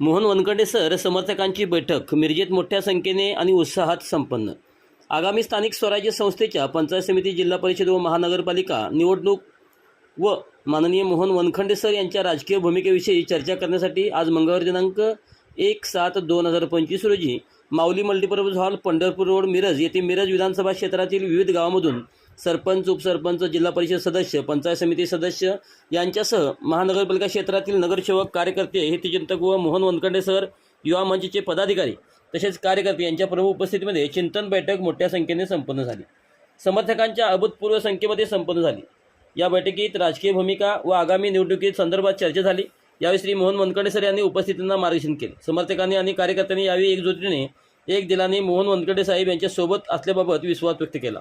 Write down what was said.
Mohan वनकटे sir समर्थकांची बैठक मिरजेत मोठ्या संख्येने आणि उत्साहात संपन्न. आगामी स्थानिक स्वराज्य संस्थेच्या पंचायत समिती जिल्हा परिषद व महानगरपालिका निवडणूक व माननीय मोहन वनखंडे सर यांच्या राजकीय भूमिकेविषयी चर्चा करण्यासाठी आज मंगळवार दिनांक एक सात दोन हजार पंचवीस रोजी Mauli multipurpose hall Pandharpur road Miraj येथे मिरज विधानसभा क्षेत्रातील विविध गावामधून सरपंच उपसरपंच जिल्हा परिषद सदस्य पंचायत समिती सदस्य यांच्यासह महानगरपालिका क्षेत्रातील नगरसेवक कार्यकर्ते हितचिंतक व मोहन वनखंडे सर युवा मंचचे पदाधिकारी तसेच कार्यकर्ते यांच्या प्रमुख उपस्थितीमध्ये चिंतन बैठक मोठ्या संख्येने संपन्न झाली. समर्थकांच्या अभूतपूर्व संख्येमध्ये संपन्न झाली. या बैठकीत राजकीय भूमिका व आगामी निवडणुकीत संदर्भात चर्चा झाली. यावेळी श्री मोहन वनकडे सर यांनी उपस्थितांना मार्गदर्शन केले. समर्थकांनी आणि कार्यकर्त्यांनी यावेळी एकजुटीने एक दिलाने मोहन वनकडे साहेब यांच्या सोबत असल्याबाबत विश्वास व्यक्त केला.